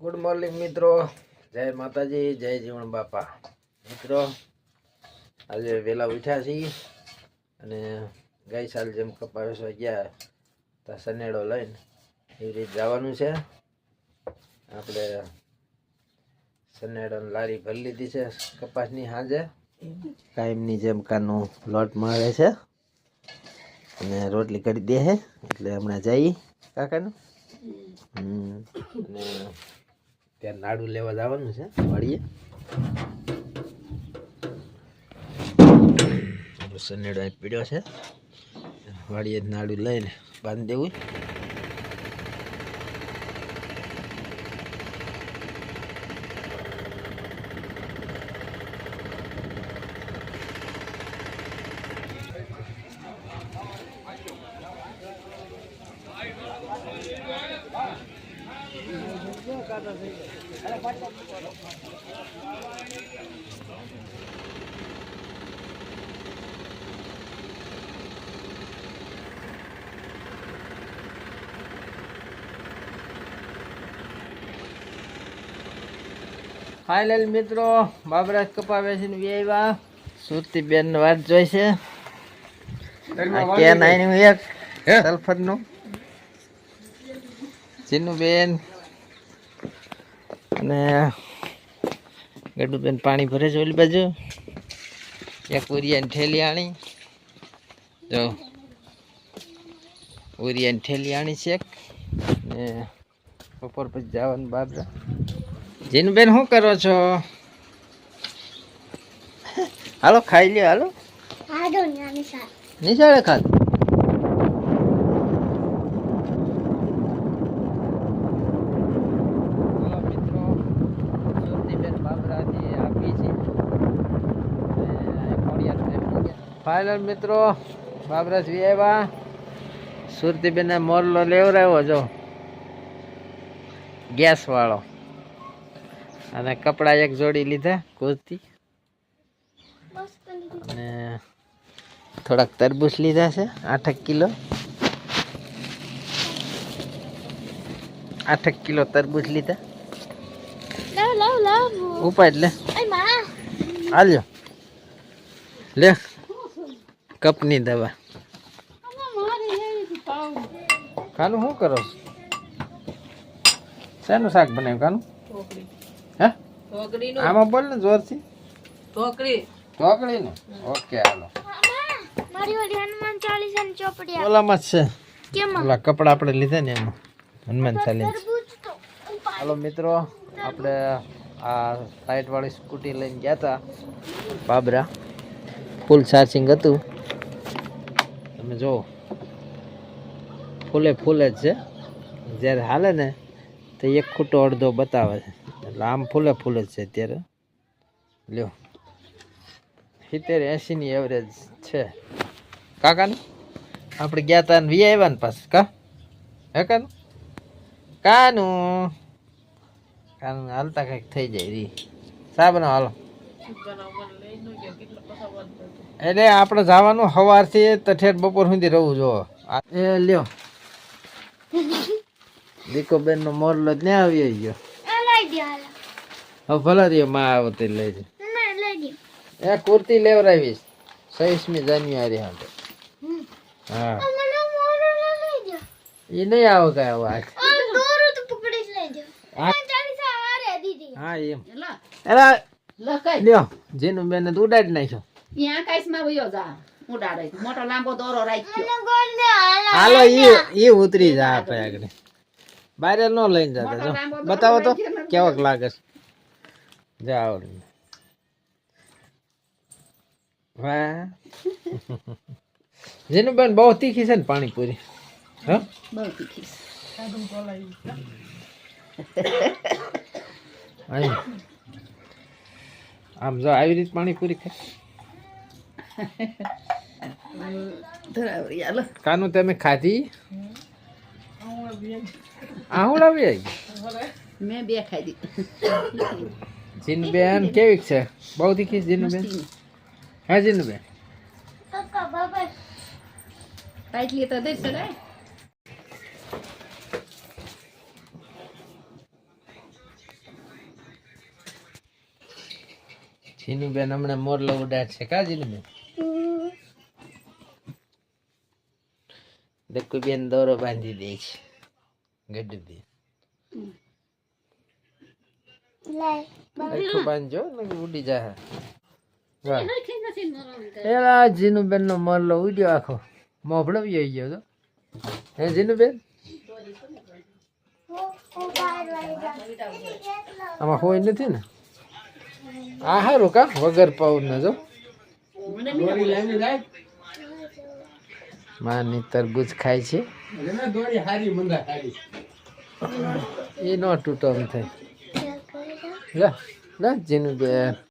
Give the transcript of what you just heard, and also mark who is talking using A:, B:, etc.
A: Good morning મિત્રો. જય માતાજી, જય જીવણ બાપા. મિત્રો, આજે વહેલા ઉઠ્યા છીએ અને ગઈ સાલ જેમ કપાવેશો ગયા ત્યાં સનેડો લઈને એવી રીતે જવાનું છે. આપણે સનેડો લારી ભરી લીધી છે કપાસની સાંજે કાયમની જેમ કાનું લોટ મળે છે. અને રોટલી કરી દે છે એટલે હમણાં જઈ કાકાનું. હમ, અને ત્યાં નાડું લેવા જવાનું છે, વાળીએ. સનેડો એક પીડ્યો છે. વાળીએ નાડું લઈને બાંધી દેવું. ફાઇનલ મિત્રો બાબરાજ કપા બેસીને વ્યાવ્યા સુરતી બેન વાત જોઈ છે. કેન આઈનું એક સલ્ફરનું બેન અને ગડુબેન પાણી ભરે છે ઓલી બાજુ. એક ઉરિયાની ઠેલી આણી. જો. ઉરિયાની ઠેલી આણી છે. ને બપોર પછી જવાનું બાબરા. જીનુબેન શું કરો છો? હાલો ખાઈ લ્યો હાલો. નિશાળે ખાધ? ફાઇનલ મિત્રો બાબરસ વી આવ્યા. સુરતીબેન મોરલો લેવરાવ્યો જો. ગેસ વાળો. અને કપડા એક જોડી લીધા કુર્તી. અને થોડાક તરબૂચ લીધા છે આઠક કિલો. આઠક કિલો તરબૂચ લીધા.
B: ઉપાય એટલે લાવ.
A: ઉપાડ લે. હાલ્યો લે. કપની દવા. કાનું શું કરો છો? શેનું શાક બનાવ્યું કાનું? હે? આમાં બોલ ને જોરથી. ઢોકળી ને ઓકે હાલો.
B: મારી વાળી હનુમાન ચાલીસા ની ચોપડી
A: ઓલામાં જ છે. ઓલા કપડા આપણે લીધા ને એમાં. હનુમાન ચાલીસ. હાલો મિત્રો આપણે આ લાઇટ સ્કૂટી લઈને ગયા હતા બાબરા. ફૂલ ચાર્જિંગ હતું. જુઓ ફૂલે ફૂલે જ છે. જ્યારે હાલે ને, તો એક ખૂટો અડધો બતાવે છે. એટલે આમ ફૂલે ફૂલે જ છે અત્યારે. લ્યો. સિત્તેર એંશીની એવરેજ છે. કાકાને? આપણે ગયા ને વી આવ્યા ને પાછું. કા? હે કાનું? કાનું? કાનું હાલતા કંઈક થઈ જાય રી. સાહેબ હાલો. એટલે આપણે જવાનું સવારથી તો ઠેઠ બપોર સુધી રહું જો. એ લ્યો. દીકો બેન નો મોરલો જ ત્યાં આવી ગયો. હવે ભલા રહ્યો માં આવતી લઈ
B: દે.
A: એ કુર્તી લેવડાવીશ. છવ્વીસમી જાન્યુઆરી હાટે. હા.
B: આ મને મોરો લઈ દે.
A: એ નહીં આવે કઈ હવે આજ
B: આ દોરો તો પકડી જ લઈ દે.
A: આ
B: ચાલીસા વારે દીદી
A: હા એમ. એલા લ્યો જેનું બેન તો ઉડાડી નાખ્યો.
C: ત્યાં કાંઈમાં વયો જા. ઉડાડે મોટો લાંબો દોરો રાખ્યો.
B: હાલા
A: ઈ ઈ ઉતરી જા આપે આગળ. બારે ન લઈને જતા જો. બતાવો તો કેવોક લાગે છે? જાઓ. વાહ. જેનું બેન બહુ તીખી છે ને પાણીપુરી. હા?
C: બહુ તીખી
A: અહીં. આમ જો આવી રીતે પાણીપુરી ખાય. કાનું તમે ખાધી? આહુડાવી આવી?
C: મેં બે ખાધી.
A: જીનબેન કેવી છે? બહુ દીખી જીનબેન? જીનુબેન હા જીનબેન?
B: કાકા
C: તો દઈ શકાય?
A: જીનુબેન હમણાં મોરલો ઉડાડશે કા જીનુબેન? બેન દોરો બાંધી દે છે. ગઢ
B: બેન
A: આખું બાંધજો ને ઉડી વાહ. એલા જીનુબેન નો મોરલો ઉડ્યો આખો. મોભળો વયો ગયો તો. હે જીનુબેન?
B: બેન
A: આમાં હોય નથી ને? આ હારું કા? વગર પાઉન જો. માની તરબૂચ ખાય છે. એ નો તૂટો એમ થાય. લા લા જીનું બેન